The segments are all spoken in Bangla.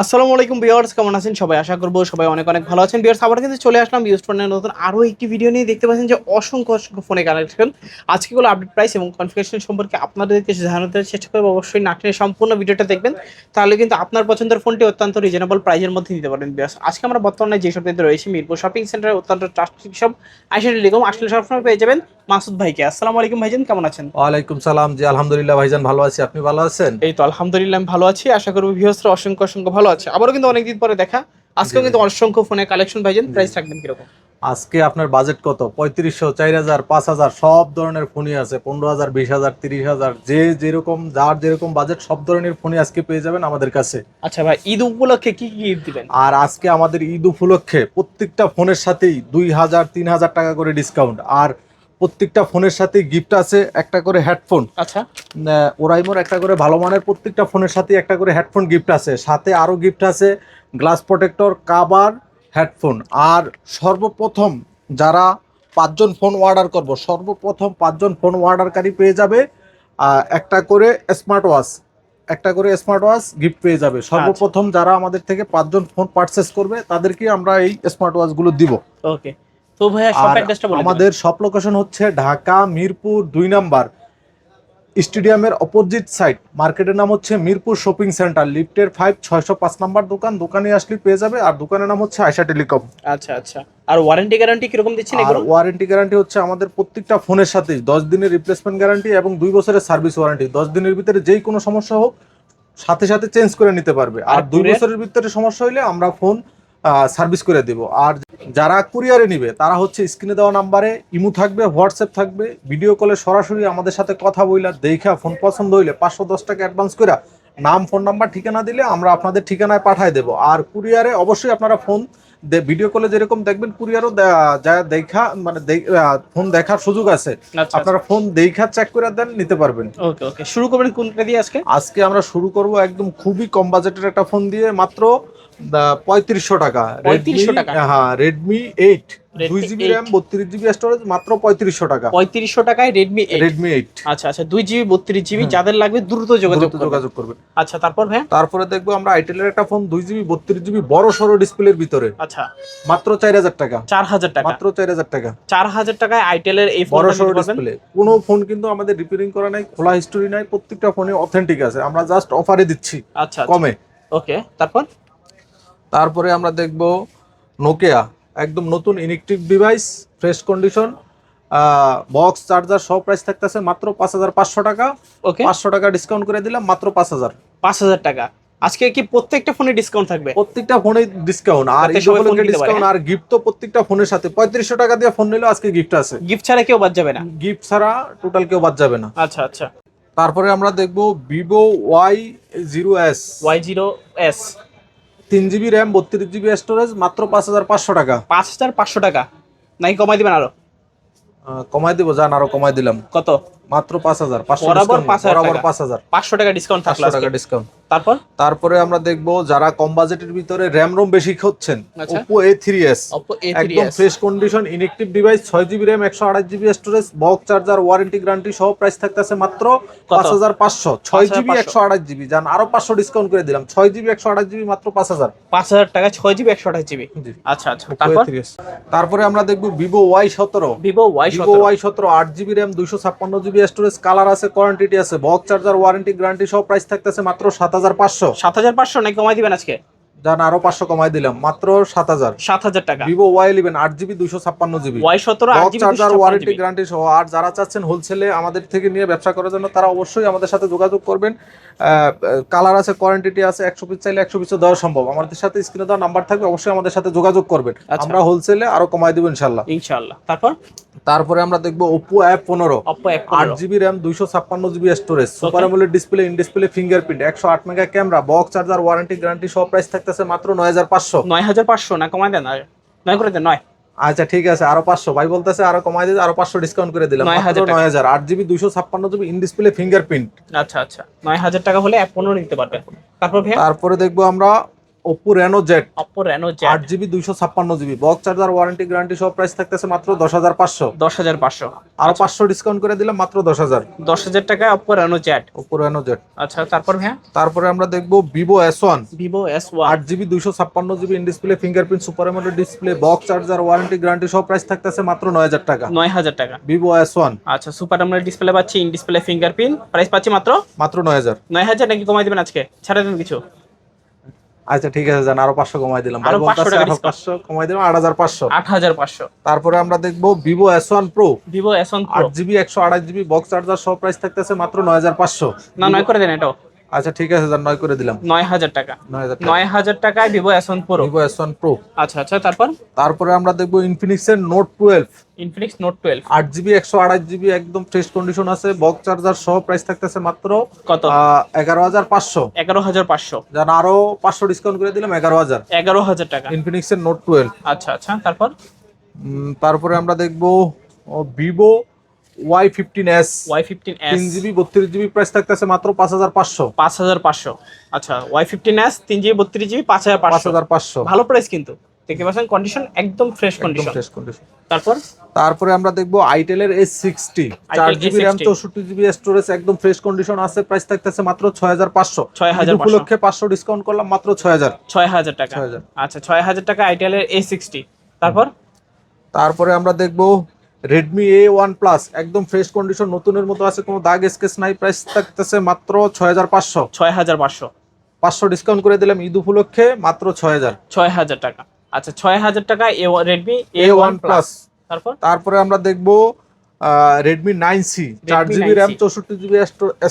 আসসালামু আলাইকুম বিয়ার্স কেমন আছেন সবাই? আশা করব সবাই অনেক অনেক ভালো আছেন। বিয়ার্স আবার কিন্তু চলে আসলাম ইউজ ফোনের নতুন আরও একটি ভিডিও নিয়ে। দেখতে পাচ্ছেন যে অসংখ্য অসংখ্য ফোনে কালেকশন আজকেগুলো আপডেট প্রাইস এবং কনফিগারেশন সম্পর্কে আপনাদেরকে জানাতে চেষ্টা করব। অবশ্যই নাটনের সম্পূর্ণ ভিডিওটা দেখবেন। তাহলে কিন্তু আপনার পছন্দের ফোনটি অত্যন্ত রিজনেবল প্রাইজের মধ্যে নিতে পারেন বিয়ার্স আজকে আমরা বর্তমানে যেসব শপটিতে রয়েছি মিরপুর শপিং সেন্টারে অত্যন্ত ট্রাস্টিক সব আইসা টেলিকম আসলে সবসময় পেয়ে যাবেন মাসুদ ভাইকে। আসসালামু আলাইকুম ভাইজান কেমন আছেন? ওয়ালাইকুম সালাম। জি আলহামদুলিল্লাহ ভাইজান ভালো আছি। আপনি ভালো আছেন? এই তো আলহামদুলিল্লাহ আমি ভালো আছি। আশা করব ভিউসরা অসংখ্য অসংখ্য ভালো আছে। আবারও কিন্তু অনেকদিন পরে দেখা। আজকেও কিন্তু অসংখ্য ফোনে কালেকশন ভাইজান। প্রাইস থাকবেন কীরকম? আজকে আপনার বাজেট কত? পঁয়ত্রিশশো চার হাজার পাঁচ হাজার সব ধরনের ফোনই আছে। পনেরো হাজার বিশ হাজার তিরিশ হাজার যে যেরকম যার যেরকম বাজেট সব ধরনের ফোনই আজকে পেয়ে যাবেন আমাদের কাছে। আচ্ছা ভাই ঈদ উপলক্ষে কি কি ঈদ দিবেন? আর আজকে আমাদের ঈদ উপলক্ষে প্রত্যেকটা ফোনের সাথেই দুই হাজার তিন হাজার টাকা করে ডিসকাউন্ট আর প্রত্যেকটা ফোনের সাথেই গিফট আছে একটা করে হেডফোন আচ্ছা। ওরাইমোর একটা করে ভালো মানের প্রত্যেকটা ফোনের সাথে একটা করে হেডফোন গিফট আছে। সাথে আরও গিফট আছে গ্লাস প্রোটেক্টর কাবার হেডফোন আর সর্বপ্রথম যারা পাঁচজন ফোন অর্ডার করব সর্বপ্রথম পাঁচজন ফোন অর্ডারকারী পেয়ে যাবে একটা করে স্মার্ট ওয়াচ একটা করে স্মার্ট ওয়াচ গিফট পেয়ে যাবে। সর্বপ্রথম যারা আমাদের থেকে পাঁচজন ফোন পারচেস করবে তাদেরকে আমরা এই স্মার্ট ওয়াচগুলো দিব। ওকে তো ভাইয়া শপ অ্যাড্রেসটা বলে আমাদের সব লোকেশন হচ্ছে ঢাকা মিরপুর দুই নাম্বার। স্টেডিয়ামের অপোজিট সাইড মার্কেটের নাম হচ্ছে মিরপুর শপিং সেন্টার লিফটের ফাইভ ছয়শো পাঁচ নাম্বার দোকান দোকানে আসলে পেয়ে যাবে। আর দোকানের নাম হচ্ছে আয়সা টেলিকম। আচ্ছা আচ্ছা। আর ওয়ারেন্টি গ্যারান্টি কীরকম দিচ্ছেন আর ওয়ারেন্টি গ্যারান্টি হচ্ছে আমাদের প্রত্যেকটা ফোনের সাথে দশ দিনের রিপ্লেসমেন্ট গ্যারান্টি এবং দুই বছরের সার্ভিস ওয়ারেন্টি দশ দিনের ভিতরে যেই কোনো সমস্যা হোক সাথে সাথে চেঞ্জ করে নিতে পারবে। আর আর দুই বছরের ভিতরে সমস্যা হইলে আমরা ফোন সার্ভিস করে দেব। আর যারা কুরিয়ারে নিবে তারা হচ্ছে স্ক্রিনে দেওয়া নাম্বারে ইমু থাকবে হোয়াটসঅ্যাপ থাকবে ভিডিও কলে সরাসরি আমাদের সাথে কথা বইলা দেখা ফোন পছন্দ হইলে পাঁচশো দশ টাকা অ্যাডভান্স করে নাম ফোন নাম্বার ঠিকানা দিলে আমরা আপনাদের ঠিকানায় পাঠায় দেব। আর কুরিয়ারে অবশ্যই আপনারা ফোন ভিডিও কলে যেরকম দেখবেন কুরিয়ারও যা দেখা মানে ফোন দেখার সুযোগ আছে। আচ্ছা আপনারা ফোন দেখা চেক করে দেন নিতে পারবেন। ওকে ওকে। শুরু করবেন কোনটা দিয়ে আজকে? আজকে আমরা শুরু করব একদম খুবই কম বাজেটের একটা ফোন দিয়ে মাত্র পঁয়ত্রিশশো টাকা। 3500 টাকা? হ্যাঁ রেডমি এইট দুই জিবি 8 র্যাম বত্রিশ জিবি স্টোরেজ মাত্র পঁয়ত্রিশশো টাকা। পঁয়ত্রিশশো টাকায় রেডমি রেডমি এইট আচ্ছা আচ্ছা দুই জিবি বত্রিশ জিবি যাদের লাগবে দ্রুত যোগাযোগ যোগাযোগ করবেন। আচ্ছা তারপর তারপরে দেখব আমরা আইটেলের একটা ফোন দুই জিবি বত্রিশ জিবি বড় সড়ো ডিসপ্লের ভিতরে। আচ্ছা। মাত্র চার হাজার টাকা। চার হাজার টাকা। মাত্র চার হাজার টাকা। চার হাজার টাকায় আইটেলের এই বড় সড়ো ডিসপ্লে কোনো ফোন কিন্তু আমাদের রিপেয়ারিং করা নাই খোলা হিস্টোরি নাই প্রত্যেকটা ফোনে অথেন্টিক আছে। আমরা জাস্ট অফারে দিচ্ছি। আচ্ছা আচ্ছা। কমে। ওকে তারপর? তারপরে আমরা দেখব নোকিয়া একদম নতুন electric device fresh condition box charger সব প্রাইস থাকতেছে মাত্র পাঁচ হাজার পাঁচশো টাকা। ওকে পাঁচশো টাকা ডিসকাউন্ট করে দিলাম মাত্র পাঁচ হাজার। পাঁচ হাজার টাকা। আজকে কি প্রত্যেকটা ফোনে ডিসকাউন্ট থাকবে? প্রত্যেকটা ফোনে ডিসকাউন্ট আর ডিসকাউন্ট আর গিফট তো প্রত্যেকটা ফোনের সাথে। পঁয়ত্রিশশো টাকা দিয়ে ফোন নিলেও আজকে গিফট আছে। গিফট ছাড়া কেউ বাদ যাবে না। গিফট ছাড়া টোটাল কেউ বাদ যাবে না। আচ্ছা আচ্ছা। তারপরে আমরা দেখব Vivo Y zero S Y zero S তিন জিবি র্যাম বত্রিশ জিবি স্টোরেজ মাত্র পাঁচ হাজার পাঁচশো টাকা। পাঁচ হাজার পাঁচশো টাকা? নাকি কমাই দিবেন আরও? কমাই দিব জান আরও কমাই দিলাম। কত? মাত্র পাঁচ হাজার পাঁচশো বরাবর পাঁচ 5,000 বরাবর টাকা। পাঁচ হাজার। পাঁচশো টাকা ডিসকাউন্ট পাঁচশো টাকা ডিসকাউন্ট তারপর? তারপরে আমরা দেখব যারা কম বাজেটের ভিতরে র্যাম রোম বেশি খুঁজছেন আচ্ছা। থ্রি এস Oppo A3s একদম ফ্রেশ কন্ডিশন ইনেকটিভ ডিভাইস ছয় জিবি র্যাম একশো আঠাশ GB storage box charger warranty guarantee সহ প্রাইস থাকতেছে মাত্র পাঁচ হাজার পাঁচশো। ছয় জিবি 5,500 একশো আঠাশ জিবি যান আরও পাঁচশো ডিসকাউন্ট করে দিলাম। ছয় জিবি একশো আঠাশ জিবি মাত্র পাঁচ হাজার। পাঁচ হাজার টাকা ছয় জিবি একশো আঠাশ জিবি জি। আচ্ছা আচ্ছা তারপর? তারপরে আমরা দেখব ভিভো ওয়াই সতেরো। ভিভো ওয়াই ভিভো ওয়াই সতেরো আট জিবি র্যাম দুইশো ছাপ্পান্ন জিবি স্টোরেজ কালার আছে কোয়ান্টিটি আছে বক্স চার্জার ওয়ারেন্টি গ্যারান্টি সহ প্রাইস থাকতেছে মাত্র সাত হাজার পাঁচশো। সাত হাজার পাঁচশো? নাকি কমাই দিবেন আজকে? যান আরও পাঁচশো কমাই দিলাম। মাত্র সাত হাজার। সাত হাজার টাকা। ভিভো ওয়াই ইলেভেন আট জিবি দুইশো ছাপ্পান্ন জিবি। ওয়াই সতেরো চার্জার ওয়ারেন্টি গ্যারান্টি সহ। আর যারা চাচ্ছেন হোলসেলে আমাদের থেকে নিয়ে ব্যবসা করার জন্য তারা অবশ্যই আমাদের সাথে যোগাযোগ করবেন। কালার আছে কোয়ান্টিটি আছে একশো পিস চাইলে একশো পিসও দেওয়া সম্ভব। আমাদের সাথে স্ক্রিনে দেওয়া নাম্বার থাকবে অবশ্যই আমাদের সাথে যোগাযোগ করবেন। আচ্ছা। আমরা হোলসেলে আরও কমাই দেবো ইনশাল্লাহ ইনশাল্লাহ তারপর? তারপরে আমরা দেখব ওপো অ্যাপ পনেরো। আট জিবি র্যাম দুইশো ছাপ্পান্ন GB storage super display in display fingerprint একশো আট mega camera box charger warranty guarantee সব প্রাইস থাকতেছে মাত্র নয় হাজার পাঁচশো। নয় হাজার পাঁচশো না কমাই দেন আর। নয় করে দেন নয়। আচ্ছা ঠিক আছে আরও পাঁচশো। ভাই বলতেছে আরও কমাই দিয়ে আরও পাঁচশো ডিসকাউন্ট করে দিলাম। নয় হাজার নয় হাজার। আট জিবি দুইশো ছাপ্পান্ন জিবি ইন ডিসপ্লে ফিঙ্গারপ্রিন্ট আচ্ছা আচ্ছা। নয় হাজার টাকা হলে এক পনেরো নিতে পারবে তারপর তারপরে দেখব আমরা রেনো জেড অপো রেনো আট জ্যাট জিবি দুইশো ছাপ্পান্ন GB. Box charger warranty guarantee সব প্রাইস থাকতেছে মাত্র দশ হাজার পাঁচশো। দশ হাজার পাঁচশো। আরও পাঁচশো ডিসকাউন্ট করে দিলাম মাত্র দশ হাজার। দশ হাজার টাকায় Oppo Reno Z Oppo Reno Z আচ্ছা তারপর ভাইয়া? তারপরে আমরা দেখব ভিভো এস ওয়ান আট জিবি দুইশো ছাপ্পান্ন GB in display fingerprint super AMOLED display box charger warranty guarantee সব প্রাইস থাকতেছে মাত্র নয় হাজার টাকা। নয় হাজার টাকা। ভিভো এস ওয়ান আচ্ছা সুপার আমরা ডিসপ্লে পাচ্ছি ইন ডিসপ্লে ফিঙ্গারপ্রিন্ট প্রাইস পাচ্ছি মাত্র? মাত্র নয় হাজার। নয় হাজার নাকি কমাই দিবেন আজকে? ছাড়া দেন কিছু। আচ্ছা ঠিক আছে জান আরও পাঁচশো কমাই দিলাম। আরও 500 টাকা discount। পাঁচশো কমাই দিলাম আট হাজার পাঁচশো। আট হাজার পাঁচশো। তারপরে আমরা দেখব Vivo S one pro Vivo S one আট জিবি একশো আঠাশ জিবি বক্স চার্জার সব প্রাইস থাকতেছে মাত্র নয় হাজার পাঁচশো। না নয় করে দেন এটাও। আচ্ছা ঠিক আছে জান নয় করে দিলাম। নয় হাজার টাকা। নয় হাজার টাকায় Vivo S one pro Vivo S one pro আচ্ছা আচ্ছা তারপর? তারপরে আমরা দেখব ইনফিনিক্সের note twelve Infinix note twelve আট জিবি একশো আঠাশ জিবি একদম ফ্রেশ কন্ডিশন আছে। বক্স চার্জার সহ প্রাইস থাকতেছে মাত্র কত? এগারো হাজার পাঁচশো। এগারো হাজার পাঁচশো। যান আরও পাঁচশো ডিসকাউন্ট করে দিলাম এগারো হাজার। এগারো হাজার টাকা। ইনফিনিক্সের নোট টুয়েলভ আচ্ছা আচ্ছা তারপর? তারপরে আমরা দেখব Vivo Y fifteen S Y fifteen S তিন জিবি বত্রিশ জিবি প্রাইস থাকতেছে মাত্র পাঁচ হাজার পাঁচশো। পাঁচ হাজার পাঁচশো। আচ্ছা ওয়াই ফিফটিন এস তিন জিবি বত্রিশ জিবি পাঁচ হাজার পাঁচ হাজার পাঁচশো। ভালো প্রাইস কিন্তু। দেখতে পাচ্ছেন কন্ডিশন একদম ফ্রেশ কন্ডিশন ফ্রেশ কন্ডিশন তারপর? তারপরে আমরা দেখব আইটেলের এস সিক্সটি চার জিবি র্যাম চৌষট্টি জিবি স্টোরেজ একদম ফ্রেশ কন্ডিশন আছে প্রাইস থাকতেছে মাত্র ছয় হাজার পাঁচশো। 6500 উপলক্ষে পাঁচশো ডিসকাউন্ট করলাম মাত্র ছয় হাজার। ছয় হাজার টাকা। 6000 আচ্ছা ছয় হাজার টাকা আইটেলের এ সিক্সটি তারপর? তারপরে আমরা দেখব রেডমি এ ওয়ান প্লাস একদম ফ্রেশ কন্ডিশন নতুনের মতো আছে কোনো দাগ স্কেচ নাই প্রাইস থাকতেছে মাত্র ছয় হাজার পাঁচশো। ছয় হাজার পাঁচশো। পাঁচশো ডিসকাউন্ট করে দিলাম ঈদ উপলক্ষে মাত্র ছয় হাজার। ছয় হাজার টাকা। আচ্ছা ছয় হাজার টাকা এ রেডমি এ ওয়ান প্লাস তারপর? তারপরে আমরা দেখব রেডমি নাইন সি চার জিবি র্যাম চৌষট্টি জিবি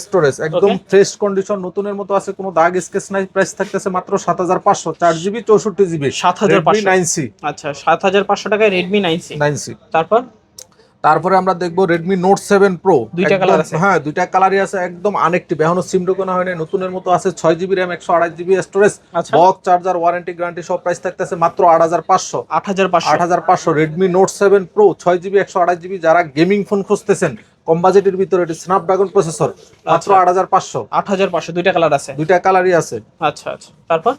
স্টোরেজ একদম ফ্রেশ কন্ডিশন নতুনের মতো আছে কোনো দাগ স্কেচ নাই প্রাইস থাকতেছে মাত্র সাত হাজার পাঁচশো। চার জিবি চৌষট্টি জিবি সাত 7500 নাইন সি আচ্ছা সাত হাজার পাঁচশো টাকায় Redmi nine C nine C তারপর? তারপরে আমরা দেখব রেডমি নোট সেভেন প্রো দুইটা কালার আছে? হ্যাঁ দুইটা কালারই আছে একদম আনেকটিভ এখনও সিম ঢোকানো হয়নি নতুনের মতো আছে ছয় জিবি র্যাম একশো আঠাশ GB storage. Box charger warranty guarantee সব প্রাইস থাকতেছে মাত্র আট হাজার পাঁচশো। আট হাজার পাঁচশো। আট হাজার পাঁচশো রেডমি নোট সেভেন প্রো ছয় জিবি একশো আড়াই জিবি যারা গেমিং ফোন খুঁজতেছেন কম বাজেটের ভিতরে এটি স্ন্যাপড্রাগন প্রসেসর মাত্র আচ্ছা। আট হাজার পাঁচশো। আট হাজার পাঁচশো দুইটা কালার আছে। দুইটা কালারই আছে। আচ্ছা আচ্ছা। তারপর?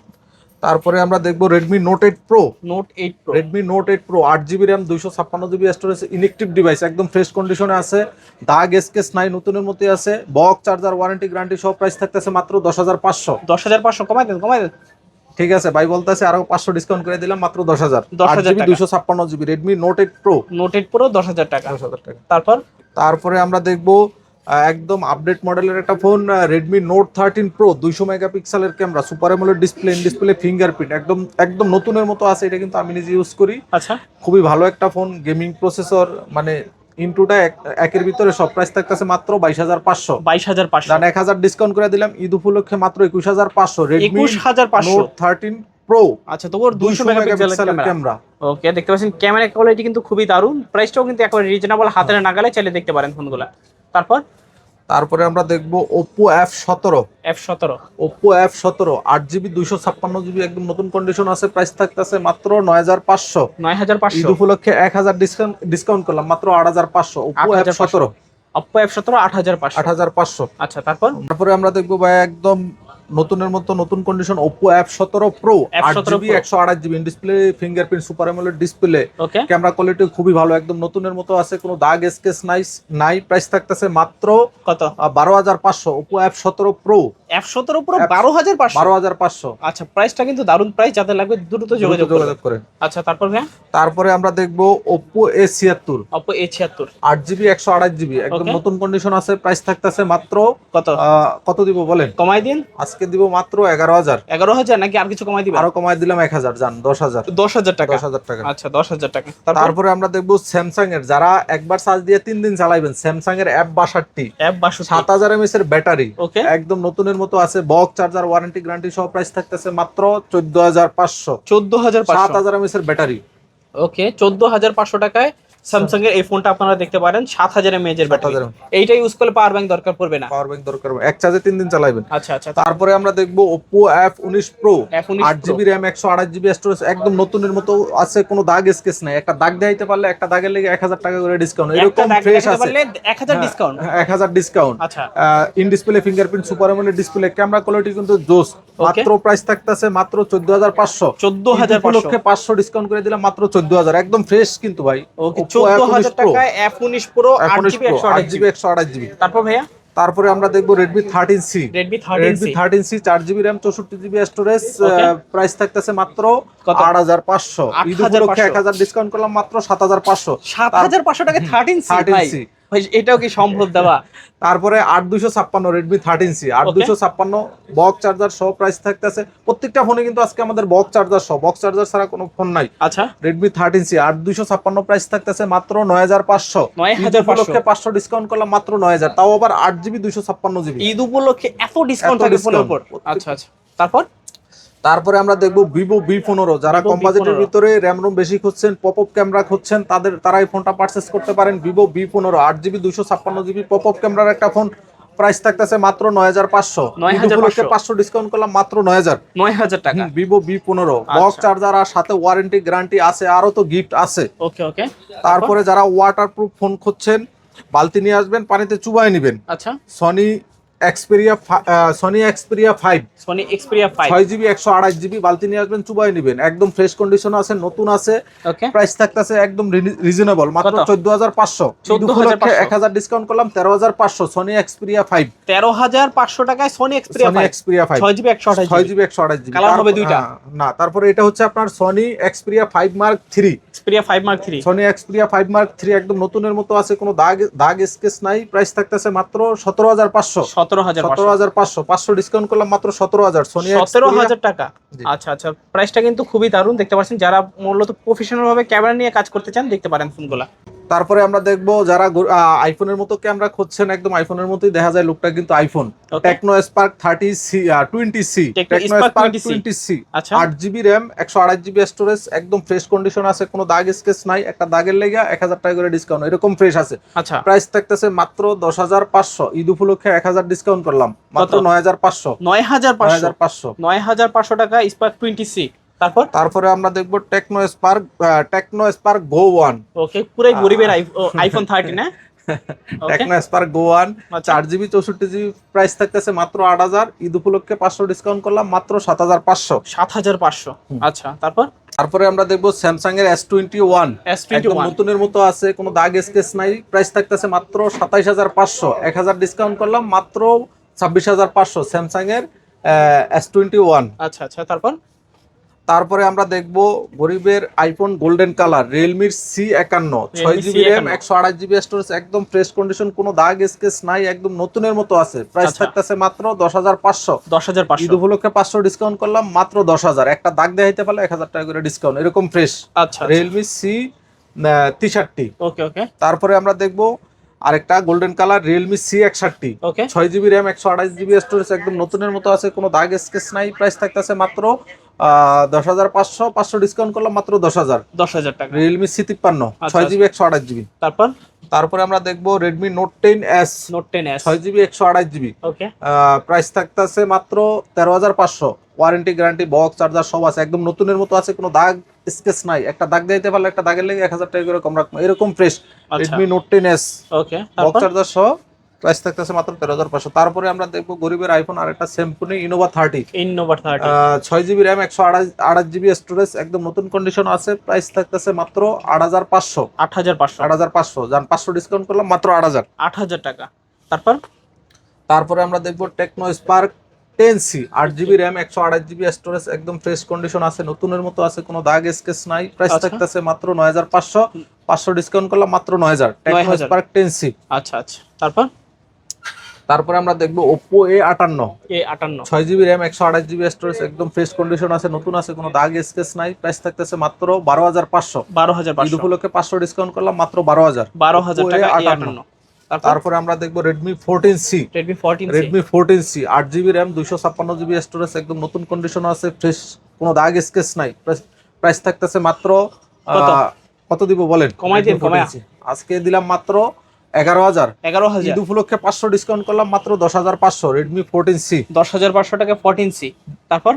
তারপরে আমরা দেখব Redmi note eight pro note eight pro Redmi note eight pro আট জিবি র্যাম দুইশো ছাপ্পান্ন জিবি স্টোরেজ ইনেকটিভ ডিভাইস একদম ফ্রেশ কন্ডিশনে আছে। দাগ স্কেচ নাই নতুনের মতোই আছে। বক্স চার্জার ওয়ারেন্টি গ্যারান্টি সব প্রাইস থাকতেছে মাত্র দশ হাজার পাঁচশো। দশ হাজার পাঁচশো কমাই দেন কমাই দেন। ঠিক আছে ভাই বলতেছে আরও পাঁচশো ডিসকাউন্ট করে দিলাম মাত্র দশ হাজার। 10,000 জিবি টাকা। দুইশো ছাপ্পান্ন GB Redmi note eight pro note eight pro দশ হাজার টাকা। দশ হাজার টাকা। তারপর? তারপরে আমরা দেখব একদম আপডেট মডেলের একটা phone Redmi note thirteen pro দুইশো মেগাপিক্সেলের camera super AMOLED display in display fingerprint একদম একদম নতুনের মতো আছে এটা কিন্তু আমি নিজে ইউজ করি। আচ্ছা। খুবই ভালো একটা ফোন গেমিং প্রসেসর মানে ইনটুটা একের ভিতরে সব প্রাইস থাকতেছে মাত্র বাইশ হাজার পাঁচশো। বাইশ হাজার পাঁচশো। এক হাজার ডিসকাউন্ট করে দিলাম ঈদ উপলক্ষে মাত্র একুশ হাজার পাঁচশো রেডমি হাজার পাঁচশো। থার্টিন প্রো আচ্ছা তো ওর দুইশো দুইশো মেগাপিক্সেলের মেগাপিক্সেলের ক্যামেরা ক্যামেরা ওকে দেখতে পাচ্ছেন ক্যামেরা কোয়ালিটি কিন্তু খুবই দারুণ। প্রাইসটাও কিন্তু একেবারে রিজনেবল হাতের নাগালে চাইলে দেখতে পারেন ফোনগুলো তারপর? তারপরে আমরা দেখব ওপো এফ সতেরো। এফ সতেরো। ওপো এফ সতেরো আট জিবি দুইশো ছাপ্পান্ন জিবি একদম নতুন কন্ডিশন আছে প্রাইস থাকতেছে মাত্র নয় হাজার পাঁচশো। নয় হাজার ঈদ পাঁচশো উপলক্ষে এক হাজার ডিসকাউন্ট ডিসকাউন্ট করলাম মাত্র আট হাজার পাঁচশো ওপো এফ 8,500 সতেরো। অপ্পো এফ সতেরো আট হাজার পাঁচশো। আট হাজার পাঁচশো। আচ্ছা তারপর? তারপরে আমরা দেখব ভাই একদম নতুনের মতো নতুন condition pro F17 GB Pro। একশো আঠাশ GB display fingerprint super AMOLED display camera quality খুবই ভালো একদম নতুনের মতো আছে কোনো দাগ স্কেচ নাই নাই প্রাইস থাকতেছে মাত্র কত? বারো হাজার পাঁচশো ওপো এফ সতেরো প্রো এফ সতেরো পুরো বারো হাজার বারো হাজার পাঁচশো। আচ্ছা প্রাইসটা কিন্তু দারুণ প্রাইস যাদের লাগবে দ্রুত যোগাযোগ যোগাযোগ করে। আচ্ছা তারপর ভাইয়া? তারপরে আমরা দেখব ছিয়াত্তর। আট জিবি একশো আঠাশ জিবি একদম নতুন কন্ডিশন আছে প্রাইস থাকতেছে মাত্র কত? কত দিব বলেন? কমাই দিন। আজকে দিব মাত্র এগারো হাজার। এগারো হাজার নাকি আর কিছু কমাই দিবেন? আরও কমাই দিলাম এক হাজার যান দশ হাজার। দশ হাজার টাকা? দশ হাজার টাকা। আচ্ছা দশ হাজার টাকা। তারপরে? আমরা দেখব স্যামসাং এর যারা একবার চার্জ দিয়ে তিন দিন চালাইবেন স্যামসাং এর অ্যাপ বাষট্টি। অ্যাপ বাষট্টি। সাত হাজার এমএস এর ব্যাটারি ওকে একদম নতুনের মতো আছে বক্স চার্জার ওয়ারেন্টি গ্যারান্টি সহ প্রাইস থাকতেছে মাত্র চোদ্দ হাজার পাঁচশো। চোদ্দ হাজার সাত হাজার এমএস এর ব্যাটারি ওকে চোদ্দ হাজার পাঁচশো টাকায় স্যামসাং এর এই ফোনটা আপনারা দেখতে পারেন সাত হাজার এমএএচ এর ব্যাটারি 7000 এইটা ইউজ করলে পাওয়ার ব্যাংক দরকার পড়বে না। পাওয়ার ব্যাংক দরকার হবে। এক চার্জে তিন দিন চালাবেন আচ্ছা আচ্ছা তারপরে আমরা দেখব প্রো F19 আট জিবি র্যাম একশো আঠাশ জিবি স্টোরেজ একদম নতুনের মতো আছে কোনো দাগ স্কেচ নাই। একটা দাগ দেখাইতে পারলে একটা দাগের লেগে এক হাজার টাকা করে ডিসকাউন্ট এরকম ফ্রেশ আছে। পারলে এক হাজার ডিসকাউন্ট এক হাজার ডিসকাউন্ট আচ্ছা। In display fingerprint super AMOLED display camera quality কিন্তু জোস। মাত্র প্রাইস থাকতেছে মাত্র চোদ্দ হাজার পাঁচশো। চোদ্দ হাজার লক্ষে পাঁচশো। ডিসকাউন্ট করে দিলাম মাত্র চোদ্দ হাজার। একদম ফ্রেশ কিন্তু ভাই। ওকে Oppo চোদ্দ F19 হাজার Pro, টাকায় এফ উনিশ প্রো আট F19 Pro, একশো আট আঠাশ জিবি। জিবি একশো আঠাশ জিবি। তারপর ভাইয়া? তারপরে আমরা দেখব Redmi thirteen C Redmi thirteen C চার জিবি র্যাম চৌষট্টি জিবি স্টোরেজ প্রাইস থাকতেছে মাত্র আট হাজার পাঁচশো। এক হাজার ডিসকাউন্ট করলাম মাত্র সাত হাজার পাঁচশো। সাত হাজার পাঁচশো টাকা থার্টিন সি 13C ভাই ভাই, এটাও কি সম্ভব দেওয়া তারপরে আট দুশো ছাপ্পান্ন রেডমি থার্টিন সি আট দুশো ছাপ্পান্ন বক্স চার্জার সহ প্রাইস থাকতেছে। প্রত্যেকটা ফোনে কিন্তু আজকে আমাদের বক্স চার্জার সহ বক্স চার্জার ছাড়া কোনো ফোন নাই। আচ্ছা। রেডমি থার্টিন সি আট দুশো ছাপ্পান্ন প্রাইস থাকতেছে মাত্র নয় হাজার পাঁচশো। 9,500 উপলক্ষে পাঁচশো ডিসকাউন্ট করলাম মাত্র নয় হাজার তাও আবার আট জিবি দুশো ছাপ্পান্ন জিবি। ঈদ উপলক্ষে এত ডিসকাউন্ট উপর? আচ্ছা আচ্ছা। তারপর? তারপরে আমরা দেখব ভিভো বি পনেরো যারা Vivo কম বাজেটের ভিতরে র্যাম রোম বেশি খুঁজছেন পপ আপ ক্যামেরা খুঁজছেন তাদের তারা এই ফোনটা পারচেস করতে পারেন ভিভো বি পনেরো আট জিবি দুশো ছাপ্পান্ন জিবি পপ আপ ক্যামেরার একটা ফোন প্রাইস থাকতেছে মাত্র নয় হাজার পাঁচশো। পাঁচশো। ডিসকাউন্ট করলাম মাত্র নয় হাজার। নয় হাজার টাকা। ভিভো বি পনেরো বক্স। চার্জার আর সাথে ওয়ারেন্টি গ্যারান্টি আছে আরও তো গিফট আছে। ওকে ওকে তারপরে যারা ওয়াটার প্রুফ ফোন খুঁজছেন বালতি নিয়ে আসবেন পানিতে চুবাই নিবেন। আচ্ছা। Sony Xperia Sony Xperia five Sony Xperia five ছয় জিবি একশো আড়াই জিবি বালতি নিয়ে আসবেন চুবাই নেবেন। একদম ফ্রেশ কন্ডিশন আছে নতুন আছে প্রাইস থাকতেছে একদম রিজনেবল মাত্র চোদ্দ হাজার পাঁচশো। 14,500 এক হাজার ডিসকাউন্ট করলাম তেরো হাজার পাঁচশো সনি এক্সপেরিয়া ফাইভ তেরো হাজার পাঁচশো টাকায় Sony Xperia Sony Xperia five ছয় জিবি একশো আঠাশ ছয় জিবি একশো আড়াই জিবি Colour হবে দুইটা? না তারপরে এটা হচ্ছে আপনার Sony Xperia five mark three Xperia five mark three Sony Xperia five mark three একদম নতুনের মতো আছে কোনো দাগ দাগ স্কেচ নাই। প্রাইস থাকতেছে মাত্র সতেরো হাজার পাঁচশো। সতেরো হাজার সতেরো হাজার পাঁচশো। পাঁচশো ডিসকাউন্ট করলাম মাত্র সতেরো হাজার। সনি সতেরো হাজার টাকা। আচ্ছা আচ্ছা। প্রাইসটা কিন্তু খুবই দারুণ। দেখতে পাচ্ছেন যারা মূলত প্রফেশনাল ভাবে ক্যামেরা নিয়ে কাজ করতে চান দেখতে পারেন ফোনগুলা তারপরে আমরা দেখব যারা আইফোনের মতো ক্যামেরা খুঁজছেন একদম আইফোনের মতোই দেখা যায় লুকটা কিন্তু iPhone Tecno Spark thirty C twenty C Tecno Spark 20C twenty C আচ্ছা। আট জিবি র্যাম একশো আড়াই জিবি স্টোরেজ একদম ফ্রেশ কন্ডিশন আছে কোনো দাগ স্কেচ নাই একটা দাগের লেগে এক হাজার টাকা করে ডিসকাউন্ট এরকম ফ্রেশ আছে। আচ্ছা। প্রাইস থাকতেছে মাত্র দশ হাজার পাঁচশো ঈদ উপলক্ষে এক হাজার ডিসকাউন্ট করলাম মাত্র? নয় হাজার পাঁচশো। নয় হাজার পাঁচশো। নয় হাজার পাঁচশো। টাকা স্পার্ক টোয়েন্টি সি তারপর? তারপরে আমরা দেখব Tecno Spark Tecno Spark go one okay পুরাই গরিবের আইফোন থার্টি না টেকনো স্পার্ক গো ওয়ান চার জিবি চৌষট্টি জিবি প্রাইস থাকতেছে মাত্র আট হাজার। ঈদ উপলক্ষে পাঁচশো ডিসকাউন্ট করলাম মাত্র সাত হাজার পাঁচশো। সাত হাজার পাঁচশো। আচ্ছা তারপর? তারপরে আমরা দেখব স্যামসাং এর এস টোয়েন্টি ওয়ান নতুনের মতো আছে কোনো দাগ স্কেচ নাই প্রাইস থাকতেছে মাত্র সাতাইশ হাজার পাঁচশো। এক হাজার ডিসকাউন্ট করলাম মাত্র ছাব্বিশ হাজার পাঁচশো স্যামসাং এর এস টোয়েন্টি ওয়ান আচ্ছা আচ্ছা তারপর? তারপরে আমরা দেখব গরিবের আইফোন গোল্ডেন কালার রিয়েলমির সি একান্ন ছয় জিবি র্যাম একশো আড়াই জিবি স্টোরেজ একদম ফ্রেশ কন্ডিশন কোনো দাগ স্কেচ নাই একদম নতুনের মতো আছে। প্রাইস আচ্ছা। থাকতেছে মাত্র দশ হাজার পাঁচশো। দশ হাজার ঈদ পাঁচশো উপলক্ষে পাঁচশো ডিসকাউন্ট করলাম মাত্র দশ হাজার। একটা দাগ দেখাইতে পারলে এক হাজার টাকা করে ডিসকাউন্ট এরকম ফ্রেশ আচ্ছা রিয়েলমি সি তিষট্টি ওকে ওকে তারপরে আমরা দেখব আরেকটা গোল্ডেন কালার রিয়েলমি সি একষট্টি। ছয় জিবি র্যাম একশো আঠাশ জিবি স্টোরেজ একদম নতুনের মতো আছে কোনো দাগ স্কেচ নাই প্রাইস থাকতেছে মাত্র দশ হাজার পাঁচশো পাঁচশো ডিসকাউন্ট করলাম মাত্র দশ হাজার। দশ হাজার টাকা। রিয়েলমি সি তিপ্পান্ন আচ্ছা, ছয় জিবি একশো আঠাশ জিবি তারপর? তারপরে আমরা দেখব Redmi note ten S note ten S ছয় জিবি একশো আঠাশ জিবি ওকে প্রাইস থাকতেছে মাত্র তেরো হাজার পাঁচশো। ওয়ারেন্টি গ্যারান্টি বক্স চার্জার সব আছে। একদম নতুনের মতো আছে কোনো দাগ স্কেচ নাই। একটা দাগ দিতে পারলে একটা দাগের লেগে এক হাজার টাকা করে কম রাখব। এরকম ফ্রেশ আচ্ছা। Redmi note ten S okay box charger সহ প্রাইস থাকতেছে মাত্র তেরো হাজার পাঁচশো। তারপরে আমরা দেখব গরিবের আইফোন আর একটা ইনোভা থার্টি ইনোভা থার্টি ছয় জিবি র্যাম একশো আড়াই আড়াই জিবি স্টোরেজ একদম নতুন কন্ডিশন আছে। প্রাইস থাকতেছে মাত্র আট হাজার পাঁচশো। আট হাজার পাঁচশো। আট হাজার পাঁচশো। যান পাঁচশো ডিসকাউন্ট করলাম মাত্র আট হাজার। আট হাজার টাকা। তারপর? তারপরে আমরা দেখব টেকনো স্পার্ক টেন সি আট জিবি র্যাম একশো আড়াই জিবি স্টোরেজ একদম ফ্রেশ কন্ডিশন আছে নতুনের মতো আছে কোনো দাগ স্কেচ নাই। প্রাইস আচ্ছা। থাকতেছে মাত্র নয় হাজার পাঁচশো। পাঁচশো ডিসকাউন্ট করলাম মাত্র নয় হাজার। Tecno 9,000 Spark ten C. আচ্ছা আচ্ছা। তারপর? তারপরে আমরা দেখব ওপো এ আটান্ন এ আটান্ন ছয় জিবি র্যাম একশো আঠাশ জিবি স্টোরেজ একদম ফ্রেশ কন্ডিশন আছে নতুন আছে কোনো দাগ স্কেচ নাই প্রাইস থাকতেছে মাত্র বারো হাজার পাঁচশো। বারো হাজার ঈদ উপলক্ষে পাঁচশো ডিসকাউন্ট করলাম মাত্র বারো হাজার। বারো হাজার Oppo টাকা এ A58 আটান্ন তারপরে? আমরা দেখব Redmi fourteen C Redmi fourteen Redmi fourteen C আট জিবি র্যাম দুইশো ছাপ্পান্ন জিবি স্টোরেজ একদম নতুন কন্ডিশন আছে ফ্রেশ কোনো দাগ স্কেচ নাই প্রাইস থাকতেছে মাত্র কত? কত দিব বলেন? কমাই দিন। 14C আজকে দিলাম মাত্র এগারো হাজার। এগারো হাজার। ঈদ উপলক্ষে পাঁচশো ডিসকাউন্ট করলাম মাত্র দশ হাজার পাঁচশো রেডমি ফোরটিন সি দশ হাজার পাঁচশো টাকা ফোরটিন সি তারপর?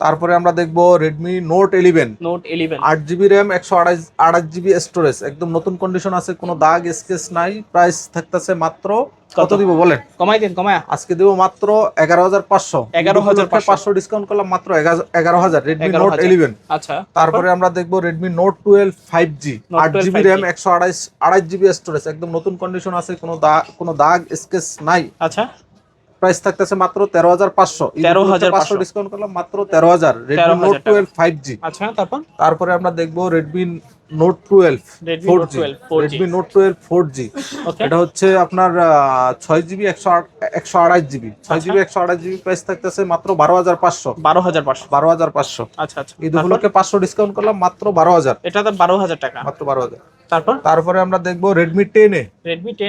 তারপরে আমরা দেখব Redmi note eleven note eleven আট জিবি র্যাম একশো আড়াই আড়াই জিবি স্টোরেজ একদম নতুন কন্ডিশন আছে কোনো দাগ স্কেচ নাই প্রাইস থাকতেছে মাত্র কত? দিব বলেন? কমাই দিন কমায়া। আজকে দেবো মাত্র এগারো হাজার পাঁচশো। 11,500 পাঁচশো। ডিসকাউন্ট করলাম মাত্র এগারো হাজার রেডমি নোট ইলেভেন আচ্ছা। তারপরে আমরা দেখব Redmi note twelve five G Note আট 12 জিবি 5G র্যাম একশো আড়াই আড়াই জিবি স্টোরেজ একদম নতুন কন্ডিশন আছে কোনো দাগ কোনো দাগ স্কেচ নাই। আচ্ছা। প্রাইস থাকতেছে মাত্র তেরো হাজার পাঁচশো। 13,500 পাঁচশো ডিসকাউন্ট করলাম মাত্র তেরো হাজার। Redmi 13,000 note. Twelve five G আচ্ছা তারপর? তারপরে আমরা দেখব Redmi note twelve four G Redmi note twelve four G এটা হচ্ছে আপনার ছয় জিবি একশো একশো আড়াই জিবি ছয় জিবি একশো আড়াই জিবি প্রাইস থাকতেছে মাত্র বারো হাজার পাঁচশো। বারো হাজার পাঁচশো। বারো হাজার পাঁচশো। আচ্ছা আচ্ছা। ঈদ তারপর? উপলক্ষে পাঁচশো ডিসকাউন্ট করলাম মাত্র বারো হাজার। এটা তো বারো হাজার টাকা। মাত্র বারো হাজার। তারপর? তারপরে আমরা দেখব Redmi ten A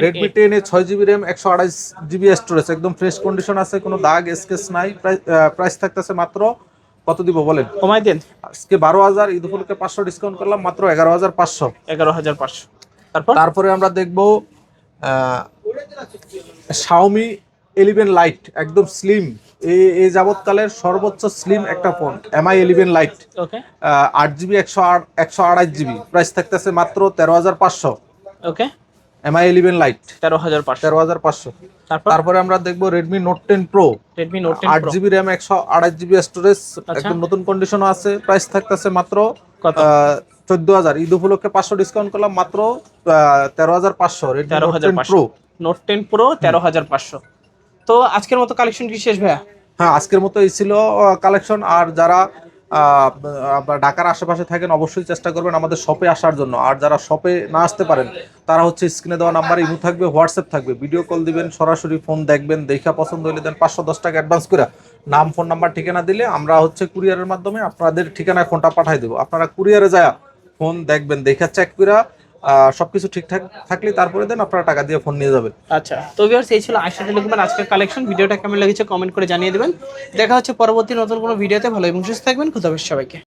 Redmi ten A ছয় জিবি র্যাম একশো আড়াই জিবি স্টোরেজ একদম ফ্রেশ কন্ডিশন আছে কোনো দাগ স্কেচ নাই। প্রাইস থাকতেছে মাত্র কত দিব বলেন? কমাই দেন। আজকে বারো হাজার ঈদ উপলক্ষে পাঁচশো ডিসকাউন্ট করলাম মাত্র এগারো হাজার পাঁচশো। এগারো হাজার পাঁচশো। তারপর? তারপরে আমরা দেখব শাওমি ইলেভেন লাইট একদম স্লিম এই এই যাবৎকালের সর্বোচ্চ স্লিম একটা phone Mi eleven lite okay আট জিবি একশো আট একশো আড়াই জিবি প্রাইস থাকতেছে মাত্র তেরো হাজার পাঁচশো। ওকে এমআই ইলেভেন লাইট তেরো হাজার পাঁচশো। তেরো হাজার পাঁচশো। তারপরে? আমরা দেখব Redmi note ten pro Redmi note আট জিবি র্যাম একশো আড়াই জিবি স্টোরেজ আচ্ছা। একদম নতুন কন্ডিশনও আছে প্রাইস থাকতেছে মাত্র চোদ্দ হাজার। ঈদ উপলক্ষে পাঁচশো ডিসকাউন্ট করলাম মাত্র তেরো হাজার পাঁচশো তেরো হাজার প্রো নোট টেন প্রো তেরো হাজার পাঁচশো। তো আজকের মতো কালেকশন কি শেষ ভাইয়া? হ্যাঁ আজকের মতো এই ছিল কালেকশন আর যারা ঢাকার আশেপাশে থাকেন, অবশ্যই চেষ্টা করবেন আমাদের শপে আসার জন্য। আর যারা শপে না আসতে পারেন, তারা হচ্ছে স্ক্রিনে দেওয়া নাম্বার ইমু থাকবে, হোয়াটসঅ্যাপ থাকবে। ভিডিও কল দিবেন, সরাসরি ফোন দেখবেন, দেখা পছন্দ হলে দেন পাঁচশো দশ টাকা অ্যাডভান্স করে। নাম, ফোন নাম্বার, ঠিকানা দিলে আমরা হচ্ছে কুরিয়ারের মাধ্যমে আপনাদের ঠিকানায় ফোনটা পাঠাই দেবো। আপনারা কুরিয়ারে যায় ফোন দেখবেন, দেখা চেক করে সবকিছু ঠিকঠাক থাকলে তারপরে দেন আপনারা টাকা দিয়ে ফোন নিয়ে যাবেন। আচ্ছা তো ভিউয়ার্স এই ছিল আয়সা টেলিকমের আজকের কালেকশন ভিডিওটা কেমন লেগেছে কমেন্ট করে জানিয়ে দেবেন। দেখা হচ্ছে পরবর্তী নতুন কোনো ভিডিওতে, ভালো এবং সুস্থ থাকবেন খুদাবেশ সবাইকে।